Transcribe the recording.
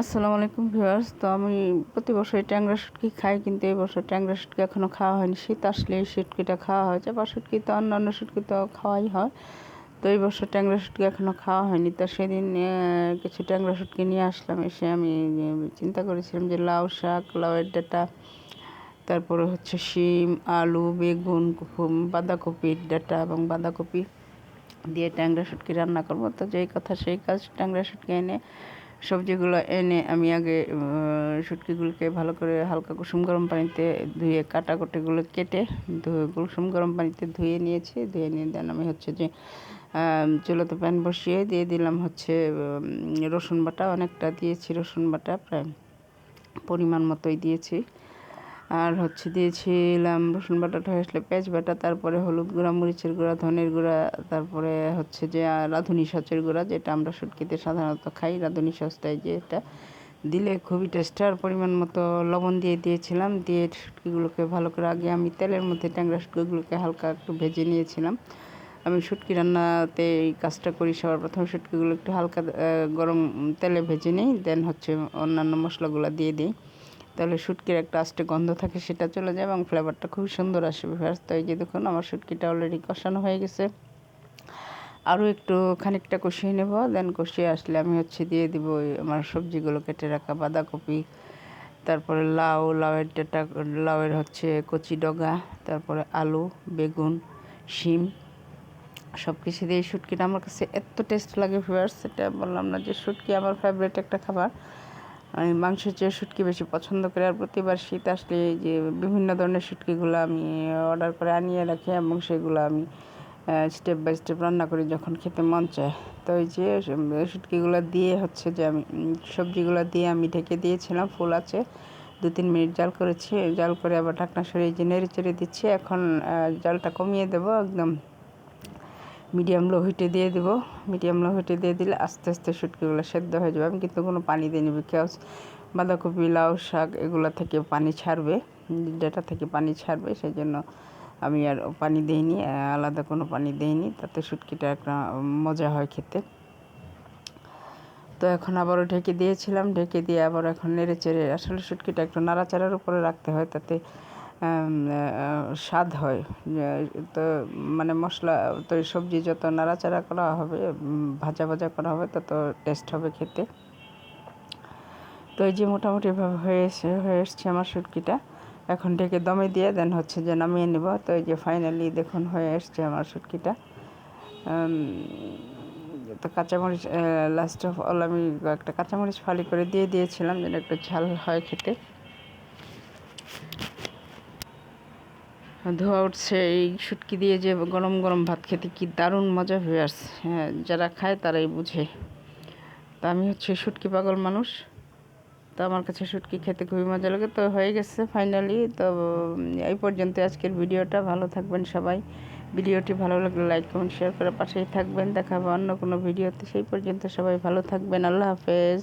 আসসালামু আলাইকুম ভিউয়ার্স। তো আমি প্রতি বছর ট্যাংরা শুটকি খাই, কিন্তু এই বছর ট্যাংরা শুটকি এখনও খাওয়া হয়নি। শীত আসলে এই শুটকিটা খাওয়া হয় বা শুটকি তো অন্যান্য শুটকি তো খাওয়াই হয়। তো এই বছর ট্যাংরা শুটকি এখনও খাওয়া হয়নি। তো সেদিন কিছু ট্যাংরা শুটকি নিয়ে আসলাম, এসে আমি চিন্তা করেছিলাম যে লাউ শাক, লাউয়ের ডাটা, তারপরে হচ্ছে শিম, আলু, বেগুন বাঁধাকপির ডাটা এবং বাঁধাকপি দিয়ে ট্যাংরা শুটকি রান্না করব। তো যেই কথা সেই কাজ, ট্যাংরা শুটকি এনে সবজিগুলো এনে আমি আগে শুটকিগুলোকে ভালো করে হালকা কুসুম গরম পানিতে ধুয়ে কাটা কাটাকুটিগুলো কেটে ধুয়ে কুসুম গরম পানিতে ধুয়ে নিয়েছি। ধুয়ে নিয়ে দেন আমি হচ্ছে যে চুলোতে প্যান বসিয়ে দিয়ে দিলাম হচ্ছে রসুন বাটা। অনেকটা দিয়েছি রসুন বাটা, প্রায় পরিমাণ মতোই দিয়েছি। আর হচ্ছে দিয়েছিলাম রসুন বাটাটা আসলে পেঁয়াজ বাটা, তারপরে হলুদ গুঁড়া, মরিচের গুঁড়া, ধনের গুঁড়া, তারপরে হচ্ছে যে রাঁধুনি সচের গুঁড়া, যেটা আমরা শুটকিতে সাধারণত খাই। রাঁধুনি সচটাই যে এটা দিলে খুবই টেস্ট আর পরিমাণ মতো লবণ দিয়ে দিয়েছিলাম। দিয়ে শুটকিগুলোকে ভালো করে আগে আমি তেলের মধ্যে ট্যাংরা শুটকিগুলোকে হালকা একটু ভেজে নিয়েছিলাম। আমি শুটকি রান্নাতে এই কাজটা করি সবার প্রথমে শুটকিগুলো একটু হালকা গরম তেলে ভেজে নিই, দেন হচ্ছে অন্যান্য মশলাগুলো দিয়ে দিই। তাহলে শুটকির একটা আস্তে গন্ধ থাকে, সেটা চলে যায় এবং ফ্লেভারটা খুব সুন্দর আসবে ফার্স্ট তো এই যে দেখুন, আমার শুটকিটা অলরেডি কষানো হয়ে গেছে। আরও একটু খানিকটা কষিয়ে নেব দেন কষিয়ে আসলে আমি হচ্ছে দিয়ে দিব আমার সবজিগুলো কেটে রাখা বাঁধাকপি, তারপরে লাউ, লাউয়ের ডাটা লাউয়ের হচ্ছে কচি ডগা, তারপরে আলু, বেগুন, শিম সব কিছু দিয়ে শুটকিটা আমার কাছে এত টেস্ট লাগে ফিভার্স সেটা বললাম না যে শুটকি আমার ফেভারিট একটা খাবার। মাংসের চেয়ে শুটকি বেশি পছন্দ করি আর প্রতিবার শীত আসলে যে বিভিন্ন ধরনের শুটকিগুলো আমি অর্ডার করে আনিয়ে রাখি এবং সেগুলো আমি স্টেপ বাই স্টেপ রান্না করি যখন খেতে মন চায়। তো ওই যে শুটকিগুলো দিয়ে হচ্ছে যে আমি সবজিগুলো দিয়ে আমি ঢেকে দিয়েছিলাম, ফুল আছে দু তিন মিনিট জাল করেছি, জাল করে আবার ঢাকনা সরিয়ে যে নেড়ে চেড়ে দিচ্ছি, এখন জালটা কমিয়ে দেবো একদম মিডিয়াম লো হিটে দিয়ে দেবো। মিডিয়াম লো হিটে দিয়ে দিলে আস্তে আস্তে শুটকিগুলো সেদ্ধ হয়ে যাবে। আমি কিন্তু কোনো পানি দিয়ে নিবি কেউ বাঁধাকপি, লাউ শাক এগুলো থেকে পানি ছাড়বে, যেটা থেকে পানি ছাড়বে সেই জন্য আমি আর পানি দিইনি, আলাদা কোনো পানি দিইনি, তাতে শুটকিটা একটা মজা হয় খেতে। তো এখন আবারও ঢেকে দিয়েছিলাম, ঢেকে দিয়ে আবার এখন নেড়ে চেড়ে, আসলে শুটকিটা একটু নাড়াচাড়ার উপরে রাখতে হয়, তাতে স্বাদ হয়। তো মানে মশলা, তো সবজি যত নাড়াচাড়া করা হবে ভাজা ভাজা করা হবে, তত টেস্ট হবে খেতে। তো এই যে মোটামুটিভাবে হয়ে এসে, হয়ে এসছে আমার শুটকিটা এখন ঢেকে দমে দিয়ে দেন হচ্ছে যে নামিয়ে নেব। তো এই যে ফাইনালি দেখুন হয়ে এসছে আমার শুটকিটা তো কাঁচামরিচ লাস্ট অফ অল আমি একটা কাঁচামরিচ ফালি করে দিয়ে দিয়েছিলাম, যেন একটু ঝাল হয় খেতে। ধোয়া উঠছে, এই শুটকি দিয়ে যে গরম গরম ভাত খেতে কি দারুণ মজা হয়ে আসছে হ্যাঁ যারা খায় তারাই বুঝে। তা আমি হচ্ছে শুটকি পাগল মানুষ। তো আমার কাছে শুটকি খেতে খুবই মজা লাগে। তো হয়ে গেছে ফাইনালি তো এই পর্যন্ত আজকের ভিডিওটা। ভালো থাকবেন সবাই। ভিডিওটি ভালো লাগলে লাইক কমেন্ট শেয়ার করে পাশেই থাকবেন। দেখাবো অন্য কোনো ভিডিওতে। সেই পর্যন্ত সবাই ভালো থাকবেন। আল্লাহ হাফেজ।